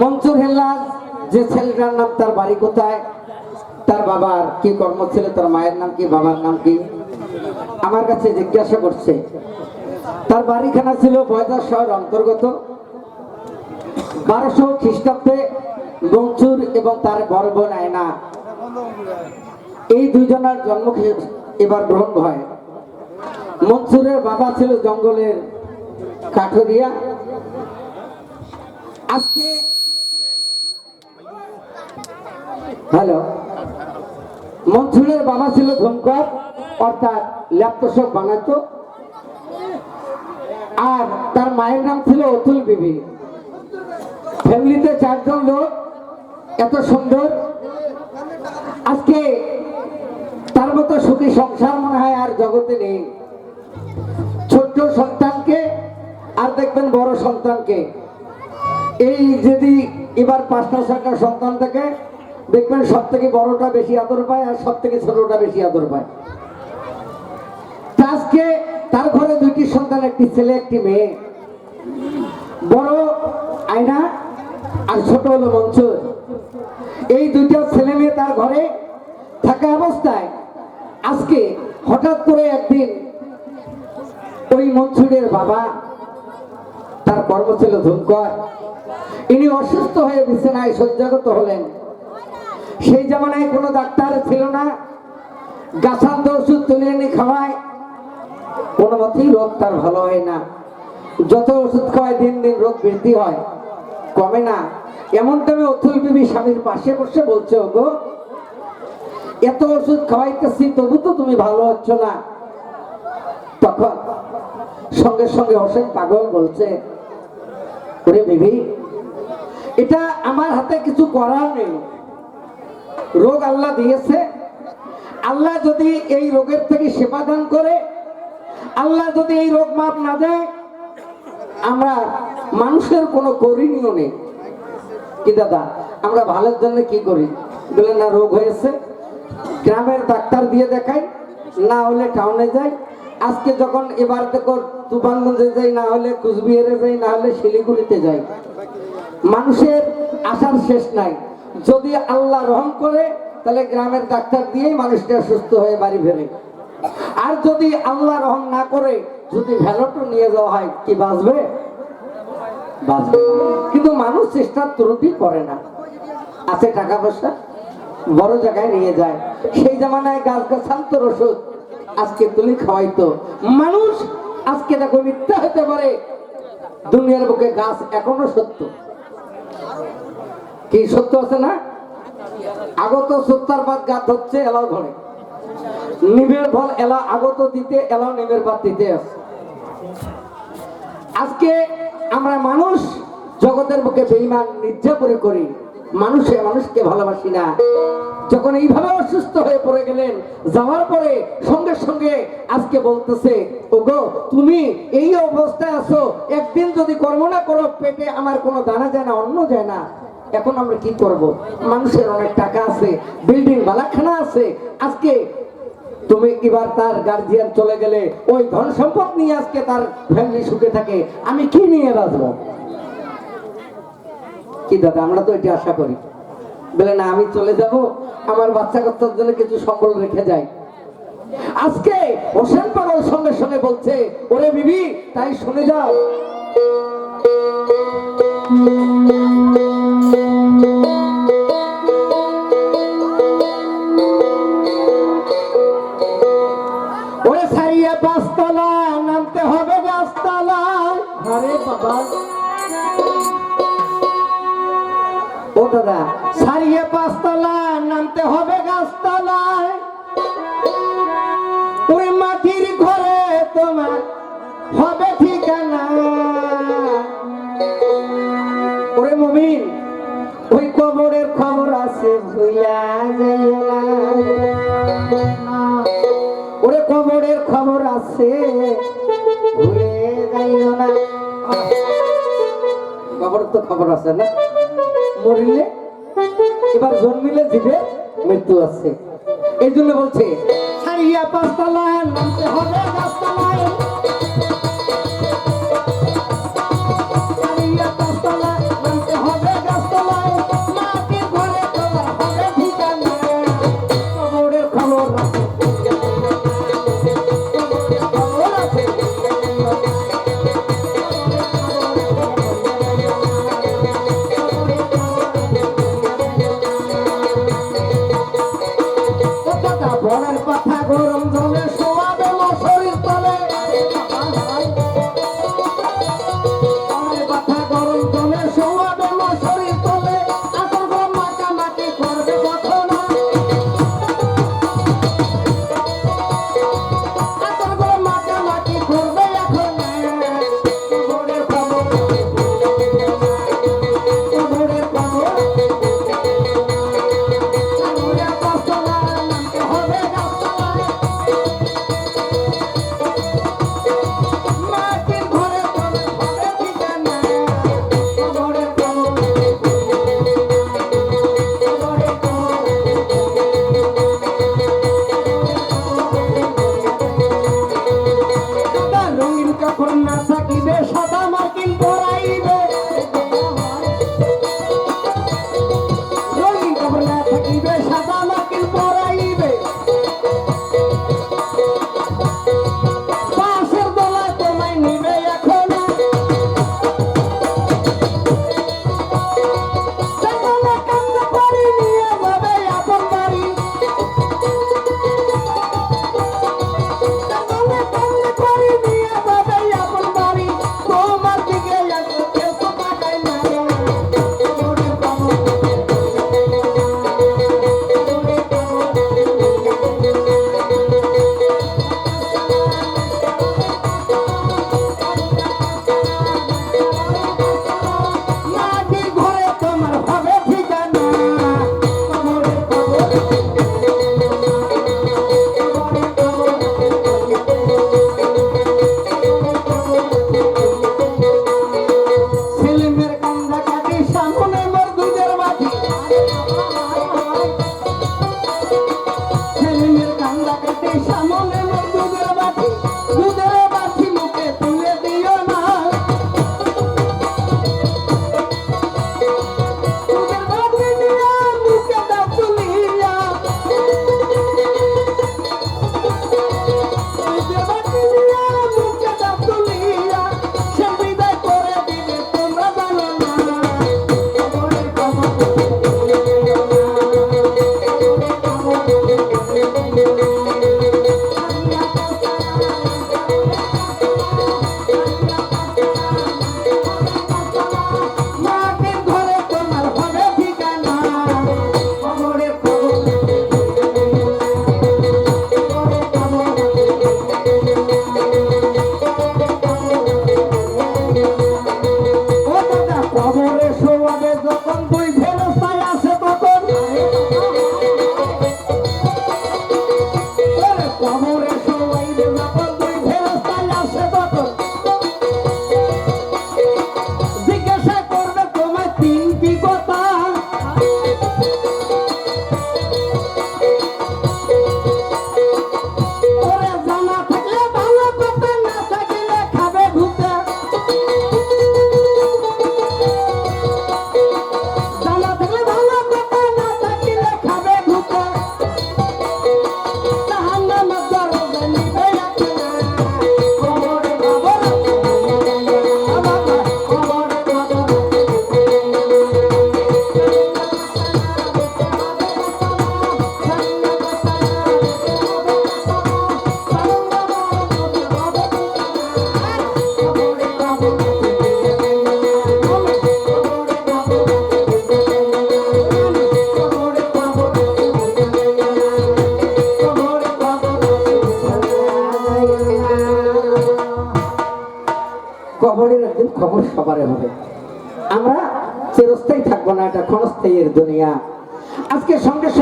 Mansur Hellas যে ছেলেটার নাম, তার বাড়ি কোথায়? তার বাবার কি কর্ম ছিল তার মায়ের নাম কি, বাবার নাম কি? আমার কাছে জিজ্ঞাসা করছে। তার বাড়িখানা ছিল বয়দার শহর অন্তর্গত। বারোশো খ্রিস্টাব্দে মনসুর এবং তার বড় বোন আয়না এই দুইজনের জন্ম এবার গ্রহণ হয়। মনসুরের বাবা ছিল জঙ্গলের কাঠরিয়া। আজকে হ্যালো? মনসুরের বাবা ছিল ধমকর, অর্থাৎ ল্যাপটপ বানাতো। আর তার মায়ের নাম ছিল অতুল বিবি। ফ্যামিলিতে চারজন লোক, এত সুন্দর। আজকে তার মতো সুখী সংসার মনে হয় আর জগতে নেই। ছোট্ট সন্তানকে আর দেখবেন বড় সন্তানকে। এই যদি এবার পাঁচটা ছয়টা সন্তান থেকে দেখবেন সব থেকে বড়টা বেশি আদর পায় আর সব থেকে ছোটটা বেশি আদর পায়। আজকে তার ঘরে দুইটি সন্তান, একটি ছেলে, একটি মেয়ে। বড় আয়না আর ছোট হলো মঞ্চ। এই দুইটা ছেলে মেয়ে তার ঘরে থাকা অবস্থায় আজকে হঠাৎ করে একদিন ওই মনসুরের বাবা তার কর্ম ছিল ধূমকর ইনি অসুস্থ হয়ে বিছানায় সজ্জাগত হলেন। সেই জামানায় কোনো ডাক্তার ছিল না। গাছান্ত ওষুধ তুলে এনে খাওয়ায়। কোনো মতেই রোগ তার ভালো হয় না। যত ওষুধ খাওয়ায় দিন দিন রোগ বৃদ্ধি হয়। কমে না। এমন টাইমে অথুল বিবি স্বামীর পাশে বসে বলছে, ওগো, এত ওষুধ খাওয়াইতেছি, তবু তো তুমি ভালো হচ্ছ না। তখন সঙ্গে সঙ্গে হোসেন পাগল বলছে, ওরে বিবি, এটা আমার হাতে কিছু করার নেই। রোগ আল্লাহ দিয়েছে। আল্লাহ যদি এই রোগের থেকে সেবা দান করে, আল্লাহ যদি এই রোগ মাপ না দেয়, আমরা মানুষের কোনো করিনিও নেই। কি দাদা, আমরা ভালোর জন্য কি করি? বলে, না, রোগ হয়েছে। গ্রামের ডাক্তার দিয়ে দেখাই, না হলে টাউনে যাই। আজকে যখন এবার দেখো তুফানগঞ্জে যাই, না হলে কুচবিহারে যাই, না হলে শিলিগুড়িতে যাই। মানুষের আশার শেষ নাই। যদি আল্লাহ রহম করে, তাহলে গ্রামের ডাক্তার দিয়েই মানুষটা সুস্থ হয়ে বাড়ি ফেরে। আর যদি আল্লাহ রহম না করে, যদি ভ্যালটও নিয়ে যাওয়া হয়, কি বাঁচবে? বাঁচবে। কিন্তু মানুষ চেষ্টার ত্রুটি করে না। আছে টাকা পয়সা, বড় জায়গায় নিয়ে যায়। সেই জামানায় গাছ গাছান্তর ওষুধ আজকে তুলি খাওয়াইতো। মানুষ আজকে দেখো মিথ্যা হতে পারে। দুনিয়ার বুকে গাছ এখনও সত্য। কি সত্য আছে না? আগত সত্যার বাদ গাছ হচ্ছে এলাও ঘরে। নিমের ফল এলা আগত দিতে, এলাও নিমের বাদ দিতে আছে। আজকে আমরা মানুষ জগতের বুকে বেইমান নির্যাপনে করি। মানুষে মানুষকে ভালোবাসি না। যখন এইভাবে অসুস্থ হয়ে পড়ে গেলেন, যাওয়ার পরে সঙ্গে সঙ্গে আজকে বলতেছে, ওগো, তুমি এই অবস্থায় আছো, একদিন যদি কর্ম না করো, পেটে আমার কোনো দানা যায় না, অন্ন যায় না। এখন আমরা কি করব? মানুষের অনেক টাকা আছে বিল্ডিং বালাখানা আছে। আজকে তুমি এবার তার গার্জিয়ান চলে গেলে, ওই ধন সম্পদ নিয়ে আজকে তার ফ্যামিলি সুখে থাকে। আমি কি নিয়ে বাঁচবো? কি দাদা, আমরা তো এটা আশা করি। বলে, না, আমি চলে যাব। আমার বাচ্চা কাচ্চার জন্য কিছু সম্বল রেখে যাই আজকে হোসেন পাগল সঙ্গে সঙ্গে বলছে, ওরে বিবি, তাই শুনে যাও। বাবা। সারিয়ে পাঁচতলা নামতে হবে গাছতলায়। ওই মাটির ঘরে তোমার হবে ঠিকানা। ওরে মমিন, ওই কবরের খবর আছে ভুইয়া ওরে কবরের খবর আছে, ভুলে যাইও না। কবর তো খবর আছে না? মরিলে এবার জন্মিলে জীবে মৃত্যু আছে। এই জন্য বলছে, ছাড়িয়া পাঁচতলা নামতে হবে গাছতলায় নামতে হবে গাছতলায় Honduras. সবারে হবে আমরা চিরস্থায়ী থাকব না এটা ক্ষণস্থায়ীর দুনিয়া। আজকে সঙ্গে সঙ্গে